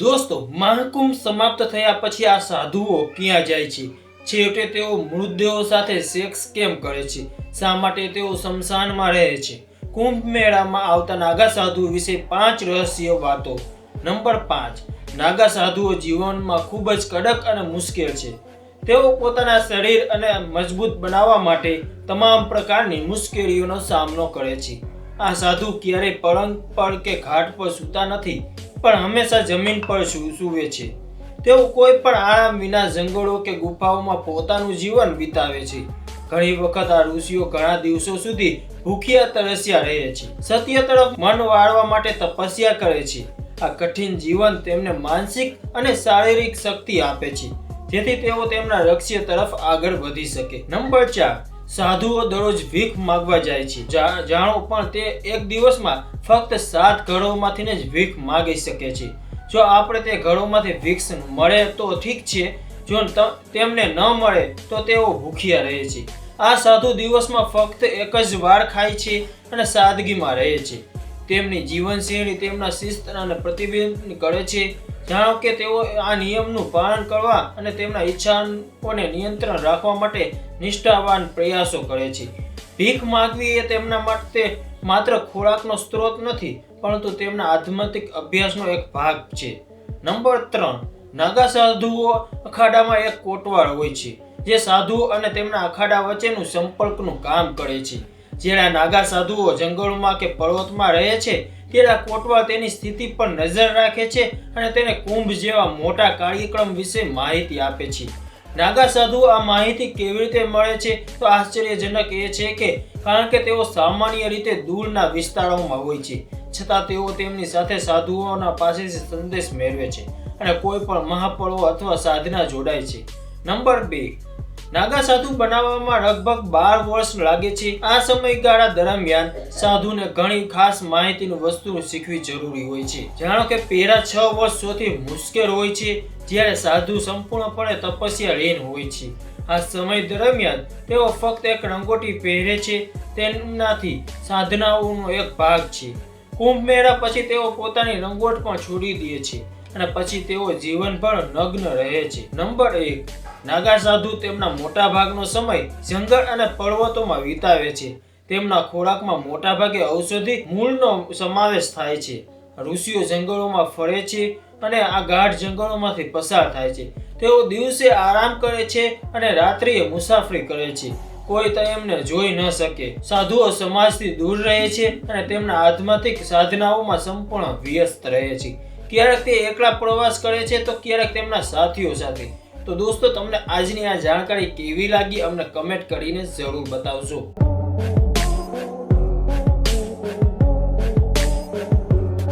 દોસ્તો, મહાકુંભ સમાપ્ત થયા પછી આ સાધુઓ ક્યાં જાય છે? છેવટે તેઓ મૃતદેહો સાથે સેક્સ કેમ કરે છે? શા માટે તેઓ શમશાનમાં રહે છે? કુંભ મેળામાં આવતા નાગા સાધુ વિશે પાંચ રહસ્ય વાતો. નંબર પાંચ, નાગા સાધુઓ જીવનમાં ખૂબ જ કડક અને મુશ્કેલ છે. તેઓ પોતાના શરીર અને મજબૂત બનાવવા માટે તમામ પ્રકારની મુશ્કેલીઓનો સામનો કરે છે. આ સાધુ ક્યારેય પલંગ પર કે ઘાટ પર સૂતા નથી. પણ હંમેશા જમીન પર સૂવે છે. તેઓ કોઈ પણ આરામ વિના જંગલો કે ગુફાઓમાં પોતાનું જીવન વિતાવે છે. ઘણી વખત આ ઋષિઓ ઘણા દિવસો સુધી ભૂખ્યા તરસ્યા રહે છે. સત્ય તરફ મન વાળવા માટે તપસ્યા કરે છે. આ કઠિન જીવન તેમને માનસિક અને શારીરિક શક્તિ આપે છે. જેથી તેઓ તેમના લક્ષ્ય તરફ આગળ વધી શકે. નંબર ચાર. સાધુઓ દરરોજ ભીખ માગવા જાય છે. જાણો પણ તે એક દિવસમાં ફક્ત સાત ઘરોમાંથી જ ભીખ માગી શકે છે. જો આપણે તે ઘરોમાંથી ભીખ મળે તો ઠીક છે. જો તેમને ન મળે તો તેઓ ભૂખ્યા રહે છે. આ સાધુ દિવસમાં ફક્ત એક જ વાર ખાય છે અને સાદગીમાં રહે છે. તેમની જીવનશૈલી તેમના શિસ્ત અને પ્રતિબિંબ કરે છે. જાણો કે તેઓ આ નિયમનું પાલન કરવા અને તેમના ઈચ્છાઓને નિયંત્રણ રાખવા માટે નિષ્ઠાવાન પ્રયાસો કરે છે. ભીખ માગવી એ તેમના માટે માત્ર ખોરાકનો સ્ત્રોત નથી, પરંતુ તેમના આધ્યાત્મિક અભ્યાસનો એક ભાગ છે. નંબર ત્રણ, નાગા સાધુઓ અખાડામાં એક કોટવાળ હોય છે, જે સાધુઓ અને તેમના અખાડા વચ્ચેનું સંપર્કનું કામ કરે છે. આ નાગા સાધુઓ જંગલોમાં કે પર્વતમાં રહે છે, તેના કોટવા તેની સ્થિતિ પર નજર રાખે છે અને તેને કુંભ જેવા મોટા કાર્યક્રમ વિશે માહિતી આપે છે. નાગા સાધુ આ માહિતી કેવી રીતે મળે છે? તો આશ્ચર્યજનક એ છે કે, કારણ કે તેઓ સામાન્ય રીતે દૂરના વિસ્તારોમાં હોય છે, છતાં તેઓ તેમની સાથે સાધુઓના પાસેથી સંદેશ મેળવે છે અને કોઈ પણ મહાપર્વ અથવા સાધના જોડાય છે. નંબર બે નાગા સાધુ બનાવવામાં લગભગ બાર વર્ષ લાગે છે. આ સમયગાળા દરમિયાન સાધુને ઘણી ખાસ માહિતીની વસ્તુઓ શીખવી જરૂરી હોય છે. જાણો કે પહેલા છ વર્ષ સૌથી મુશ્કેલ હોય છે, જ્યારે સાધુ સંપૂર્ણપણે તપસ્યા લીન હોય છે. આ સમય દરમિયાન તેઓ ફક્ત એક રંગોટી પહેરે છે, તેમનાથી સાધનાઓનો એક ભાગ છે. કુંભ મેળા પછી તેઓ પોતાની રંગોટ પણ છોડી દે છે. અને પછી તેઓ જીવનભર નગ્ન રહે છે. નંબર એક, નાગા સાધુ તેમના મોટા ભાગનો સમય જંગલ અને પર્વતોમાં વિતાવે છે. તેમના ખોરાકમાં મોટા ભાગે ઔષધિ મૂળનો સમાવેશ થાય છે. ઋષિઓ જંગલોમાં ફરે છે અને આ ગાઢ જંગલોમાંથી પસાર થાય છે. તેઓ દિવસે આરામ કરે છે અને રાત્રિએ મુસાફરી કરે છે. કોઈ તેમને જોઈ ન શકે. સાધુઓ સમાજથી દૂર રહે છે અને તેમના આધ્યાત્મિક સાધનાઓમાં સંપૂર્ણ વ્યસ્ત રહે છે. ક્યારેક તે એકલા પ્રવાસ કરે છે, તો ક્યારેક તેમના સાથીઓ સાથે. તો દોસ્તો, તમને આજની આ જાણકારી કેવી લાગી? અમને કમેન્ટ કરીને જરૂર બતાવજો.